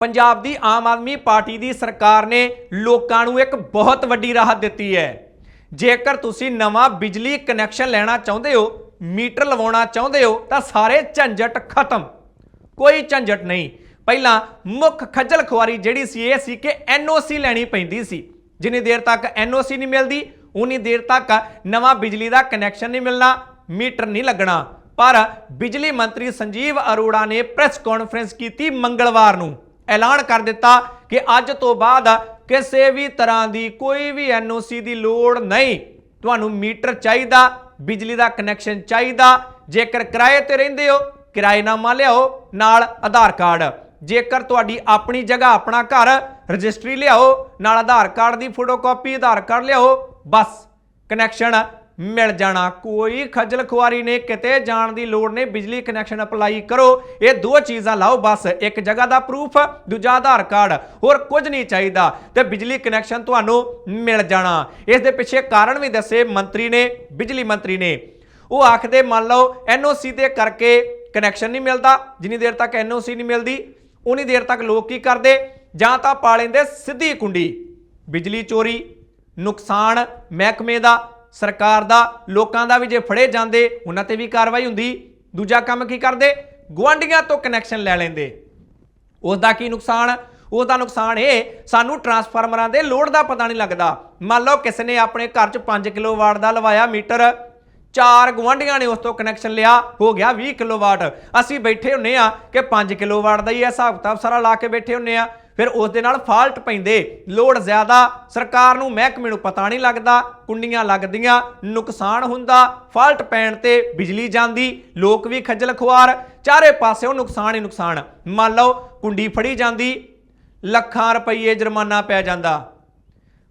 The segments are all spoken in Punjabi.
ਪੰਜਾਬ ਦੀ ਆਮ ਆਦਮੀ ਪਾਰਟੀ ਦੀ ਸਰਕਾਰ ਨੇ ਲੋਕਾਂ ਨੂੰ ਇੱਕ ਬਹੁਤ ਵੱਡੀ ਰਾਹਤ ਦਿੱਤੀ ਹੈ। ਜੇਕਰ ਤੁਸੀਂ ਨਵਾਂ ਬਿਜਲੀ ਕਨੈਕਸ਼ਨ ਲੈਣਾ ਚਾਹੁੰਦੇ ਹੋ, ਮੀਟਰ ਲਵਾਉਣਾ ਚਾਹੁੰਦੇ ਹੋ, ਤਾਂ ਸਾਰੇ ਝੰਜਟ ਖਤਮ। ਕੋਈ ਝੰਜਟ ਨਹੀਂ। ਪਹਿਲਾਂ ਮੁੱਖ ਖੱਜਲ ਖੁਆਰੀ ਜਿਹੜੀ ਸੀ ਇਹ ਸੀ ਕਿ ਐਨਓਸੀ ਲੈਣੀ ਪੈਂਦੀ ਸੀ। ਜਿੰਨੀ ਦੇਰ ਤੱਕ ਐਨਓਸੀ ਨਹੀਂ ਮਿਲਦੀ, ਉਨੀ ਦੇਰ ਤੱਕ ਨਵਾਂ ਬਿਜਲੀ ਦਾ ਕਨੈਕਸ਼ਨ ਨਹੀਂ ਮਿਲਣਾ, ਮੀਟਰ ਨਹੀਂ ਲੱਗਣਾ। ਪਰ ਬਿਜਲੀ ਮੰਤਰੀ ਸੰਜੀਵ ਅਰੋੜਾ ਨੇ ਪ੍ਰੈਸ ਕਾਨਫਰੰਸ ਕੀਤੀ ਮੰਗਲਵਾਰ ਨੂੰ। ਐਲਾਨ ਕਰ ਦਿੱਤਾ ਕਿ ਅੱਜ ਤੋਂ ਬਾਅਦ ਕਿਸੇ ਵੀ ਤਰ੍ਹਾਂ ਦੀ ਕੋਈ ਵੀ ਐਨਓਸੀ ਦੀ ਲੋੜ ਨਹੀਂ। ਤੁਹਾਨੂੰ ਮੀਟਰ ਚਾਹੀਦਾ, ਬਿਜਲੀ ਦਾ ਕਨੈਕਸ਼ਨ ਚਾਹੀਦਾ। ਜੇਕਰ ਕਿਰਾਏ ਤੇ ਰਹਿੰਦੇ ਹੋ ਕਿਰਾਏਨਾਮਾ ਲਿਆਓ, ਨਾਲ ਆਧਾਰ ਕਾਰਡ। ਜੇਕਰ ਤੁਹਾਡੀ ਆਪਣੀ ਜਗ੍ਹਾ, ਆਪਣਾ ਘਰ ਰਜਿਸਟਰੀ ਲਿਆਓ, ਨਾਲ ਆਧਾਰ ਕਾਰਡ ਦੀ ਫੋਟੋਕਾਪੀ ਆਧਾਰ ਕਾਰਡ ਲਿਆਓ, ਬਸ। ਕਨੈਕਸ਼ਨ ਮਿਲ ਜਾਣਾ। ਕੋਈ ਖੱਜਲ ਖੁਆਰੀ ਨੇ ਕਿਤੇ ਜਾਣ ਦੀ ਲੋੜ ਨਹੀਂ। ਬਿਜਲੀ ਕਨੈਕਸ਼ਨ ਅਪਲਾਈ ਕਰੋ। ਇਹ ਦੋ ਚੀਜ਼ਾਂ ਲਾਓ, ਬਸ। ਇੱਕ ਜਗ੍ਹਾ ਦਾ ਪ੍ਰੂਫ ਦੂਜਾ ਆਧਾਰ ਕਾਰਡ। ਹੋਰ ਕੁਝ ਨਹੀਂ ਚਾਹੀਦਾ। ਤੇ ਬਿਜਲੀ ਕਨੈਕਸ਼ਨ ਤੁਹਾਨੂੰ ਮਿਲ ਜਾਣਾ। ਇਸ ਦੇ ਪਿੱਛੇ ਕਾਰਨ ਵੀ ਦੱਸੇ ਮੰਤਰੀ ਨੇ, ਬਿਜਲੀ ਮੰਤਰੀ ਨੇ। ਉਹ ਆਖਦੇ, ਮੰਨ ਲਓ ਐਨਓਸੀ ਦੇ ਕਰਕੇ ਕਨੈਕਸ਼ਨ ਨਹੀਂ ਮਿਲਦਾ। ਜਿੰਨੀ ਦੇਰ ਤੱਕ ਐਨਓਸੀ ਨਹੀਂ ਮਿਲਦੀ, ਉਨੀ ਦੇਰ ਤੱਕ ਲੋਕ ਕੀ ਕਰਦੇ? ਜਾਂ ਤਾਂ ਪਾ ਲੈਂਦੇ ਸਿੱਧੀ ਕੁੰਡੀ। ਬਿਜਲੀ ਚੋਰੀ, ਨੁਕਸਾਨ ਮਹਿਕਮੇ ਦਾ ਸਰਕਾਰ ਦਾ, ਲੋਕਾਂ ਦਾ ਵੀ ਜੇ ਫੜੇ ਜਾਂਦੇ, ਉਹਨਾਂ ਤੇ ਵੀ ਕਾਰਵਾਈ ਹੁੰਦੀ। ਦੂਜਾ ਕੰਮ ਕੀ ਕਰਦੇ? ਗੁਆਂਢੀਆਂ ਤੋਂ ਕਨੈਕਸ਼ਨ ਲੈ ਲੈਂਦੇ। ਉਸ ਦਾ ਕੀ ਨੁਕਸਾਨ? ਉਸ ਦਾ ਨੁਕਸਾਨ ਇਹ, ਸਾਨੂੰ ਟਰਾਂਸਫਾਰਮਰਾਂ ਦੇ ਲੋਡ ਦਾ ਪਤਾ ਨਹੀਂ ਲੱਗਦਾ। ਮੰਨ ਲਓ ਕਿਸੇ ਨੇ ਆਪਣੇ ਘਰ 'ਚ 5 ਕਿਲੋਵਾਟ ਦਾ ਲਵਾਇਆ ਮੀਟਰ। ਚਾਰ ਗੁਆਂਢੀਆਂ ਨੇ ਉਸ ਤੋਂ ਕਨੈਕਸ਼ਨ ਲਿਆ, ਹੋ ਗਿਆ 20 ਕਿਲੋਵਾਟ ਅਸੀਂ ਬੈਠੇ ਹੁੰਨੇ ਆ ਕਿ 5 ਕਿਲੋਵਾਟ ਦਾ ਹੀ ਹੈ ਹਿਸਾਬ ਕਿਤਾਬ ਸਾਰਾ ਲਾ ਕੇ ਬੈਠੇ ਹੁੰਨੇ ਆ। ਫਿਰ ਉਸ ਦੇ ਨਾਲ ਫਾਲਟ ਪੈਂਦੇ। ਲੋਡ ਜ਼ਿਆਦਾ, ਸਰਕਾਰ ਨੂੰ ਮਹਿਕਮੇ ਨੂੰ ਪਤਾ ਨਹੀਂ ਲੱਗਦਾ, ਕੁੰਡੀਆਂ ਲੱਗਦੀਆਂ, ਨੁਕਸਾਨ ਹੁੰਦਾ, ਫਾਲਟ ਪੈਣ ਤੇ ਬਿਜਲੀ ਜਾਂਦੀ, ਲੋਕ ਵੀ ਖੱਜਲ ਖੁਆਰ, ਚਾਰੇ ਪਾਸਿਓਂ ਨੁਕਸਾਨ ਹੀ ਨੁਕਸਾਨ। ਮੰਨ ਲਓ, ਕੁੰਡੀ ਫੜੀ ਜਾਂਦੀ, ਲੱਖਾਂ ਰੁਪਏ ਜੁਰਮਾਨਾ ਪੈ ਜਾਂਦਾ।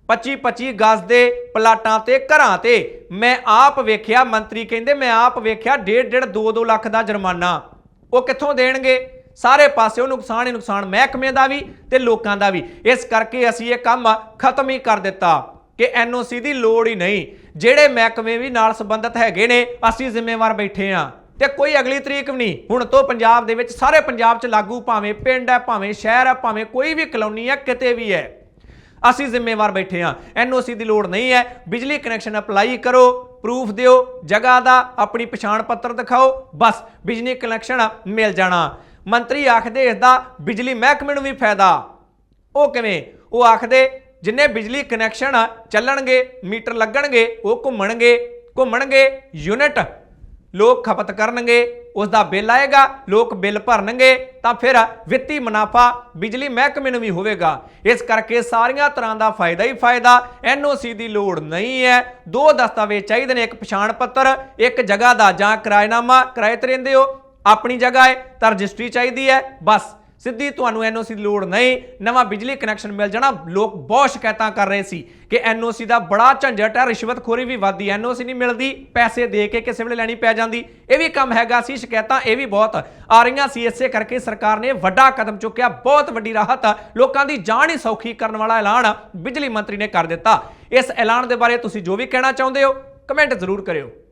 25 25 ਗਜ਼ ਦੇ ਪਲਾਟਾਂ ਤੇ, ਘਰਾਂ ਤੇ, ਮੈਂ ਆਪ ਵੇਖਿਆ, ਮੰਤਰੀ ਕਹਿੰਦੇ, ਮੈਂ ਆਪ ਵੇਖਿਆ 1.5 1.5 2 2 ਲੱਖ ਦਾ ਜੁਰਮਾਨਾ। ਉਹ ਕਿੱਥੋਂ ਦੇਣਗੇ? ਸਾਰੇ ਪਾਸੇ ਨੁਕਸਾਨ ਹੀ ਨੁਕਸਾਨ ਮਹਿਕਮੇ ਦਾ ਵੀ ਤੇ ਲੋਕਾਂ ਦਾ ਵੀ। ਇਸ ਕਰਕੇ ਅਸੀਂ ਇਹ ਕੰਮ ਖਤਮ ਹੀ ਕਰ ਦਿੱਤਾ ਕਿ ਐਨਓਸੀ ਦੀ ਲੋੜ ਹੀ ਨਹੀਂ। ਜਿਹੜੇ ਮਹਿਕਮੇ ਵੀ ਨਾਲ ਸੰਬੰਧਿਤ ਹੈਗੇ ਨੇ, ਅਸੀਂ ਜ਼ਿੰਮੇਵਾਰ ਬੈਠੇ ਆ ਤੇ ਕੋਈ ਅਗਲੀ ਤਰੀਕ ਵੀ ਨਹੀਂ। ਹੁਣ ਤੋਂ ਪੰਜਾਬ ਦੇ ਵਿੱਚ ਸਾਰੇ ਪੰਜਾਬ 'ਚ ਲਾਗੂ ਭਾਵੇਂ ਪਿੰਡ ਹੈ, ਭਾਵੇਂ ਸ਼ਹਿਰ ਹੈ, ਭਾਵੇਂ ਕੋਈ ਵੀ ਕਲੋਨੀ ਹੈ, ਕਿਤੇ ਵੀ ਹੈ, ਅਸੀਂ ਜ਼ਿੰਮੇਵਾਰ ਬੈਠੇ ਹਾਂ। ਐਨਓਸੀ ਦੀ ਲੋੜ ਨਹੀਂ ਹੈ। ਬਿਜਲੀ ਕਨੈਕਸ਼ਨ ਅਪਲਾਈ ਕਰੋ, ਪ੍ਰੂਫ ਦਿਓ, ਜਗ੍ਹਾ ਦਾ ਆਪਣੀ ਪਛਾਣ ਪੱਤਰ ਦਿਖਾਓ, ਬਸ ਬਿਜਲੀ ਕਨੈਕਸ਼ਨ ਮਿਲ ਜਾਣਾ। ਮੰਤਰੀ ਆਖਦੇ ਇਸ ਦਾ ਬਿਜਲੀ ਮਹਿਕਮੇ ਨੂੰ ਵੀ ਫਾਇਦਾ। ਉਹ ਕਿਵੇਂ? ਉਹ ਆਖਦੇ, ਜਿੰਨੇ ਬਿਜਲੀ ਕਨੈਕਸ਼ਨ ਚੱਲਣਗੇ, ਮੀਟਰ ਲੱਗਣਗੇ, ਉਹ ਘੁੰਮਣਗੇ ਘੁੰਮਣਗੇ, ਯੂਨਿਟ ਲੋਕ ਖਪਤ ਕਰਨਗੇ ਉਸ ਦਾ ਬਿੱਲ ਆਏਗਾ, ਲੋਕ ਬਿੱਲ ਭਰਨਗੇ, ਤਾਂ ਫਿਰ ਵਿੱਤੀ ਮੁਨਾਫਾ ਬਿਜਲੀ ਮਹਿਕਮੇ ਨੂੰ ਵੀ ਹੋਵੇਗਾ। ਇਸ ਕਰਕੇ ਸਾਰੀਆਂ ਤਰ੍ਹਾਂ ਦਾ ਫਾਇਦਾ ਹੀ ਫਾਇਦਾ, ਐਨਓਸੀ ਦੀ ਲੋੜ ਨਹੀਂ ਹੈ। ਦੋ ਦਸਤਾਵੇਜ਼ ਚਾਹੀਦੇ ਨੇ, ਇੱਕ ਪਛਾਣ ਪੱਤਰ, ਇੱਕ ਜਗ੍ਹਾ ਦਾ ਜਾਂ ਕਿਰਾਏਨਾਮਾ, ਕਿਰਾਏ ਤੇ ਰਹਿੰਦੇ ਹੋ ਆਪਣੀ ਜਗ੍ਹਾ ਹੈ, ਤਾਂ ਰਜਿਸਟਰੀ ਚਾਹੀਦੀ ਹੈ, ਬਸ। ਸਿੱਧੀ ਤੁਹਾਨੂੰ ਐਨਓਸੀ ਦੀ ਲੋੜ ਨਹੀਂ, ਨਵਾਂ ਬਿਜਲੀ ਕਨੈਕਸ਼ਨ ਮਿਲ ਜਾਣਾ, ਲੋਕ ਬਹੁਤ ਸ਼ਿਕਾਇਤਾਂ ਕਰ ਰਹੇ ਸੀ ਕਿ ਐਨਓਸੀ ਦਾ ਬੜਾ ਝੰਜਟ ਹੈ, ਰਿਸ਼ਵਤਖੋਰੀ ਵੀ ਵੱਧਦੀ ਐਨਓਸੀ ਨਹੀਂ ਮਿਲਦੀ, ਪੈਸੇ ਦੇ ਕੇ ਕਿਸੇ ਵੇਲੇ ਲੈਣੀ ਪੈ ਜਾਂਦੀ। ਇਹ ਵੀ ਕੰਮ ਹੈਗਾ ਸੀ, ਸ਼ਿਕਾਇਤਾਂ ਇਹ ਵੀ ਬਹੁਤ ਆ ਰਹੀਆਂ ਸੀ, ਇਸੇ ਕਰਕੇ ਸਰਕਾਰ ਨੇ ਵੱਡਾ ਕਦਮ ਚੁੱਕਿਆ, ਬਹੁਤ ਵੱਡੀ ਰਾਹਤ ਲੋਕਾਂ ਦੀ ਜਾਨ ਹੀ ਸੌਖੀ ਕਰਨ ਵਾਲਾ ਐਲਾਨ ਬਿਜਲੀ ਮੰਤਰੀ ਨੇ ਕਰ ਦਿੱਤਾ। ਇਸ ਐਲਾਨ ਦੇ ਬਾਰੇ ਤੁਸੀਂ ਜੋ ਵੀ ਕਹਿਣਾ ਚਾਹੁੰਦੇ ਹੋ, ਕਮੈਂਟ ਜ਼ਰੂਰ ਕਰਿਓ।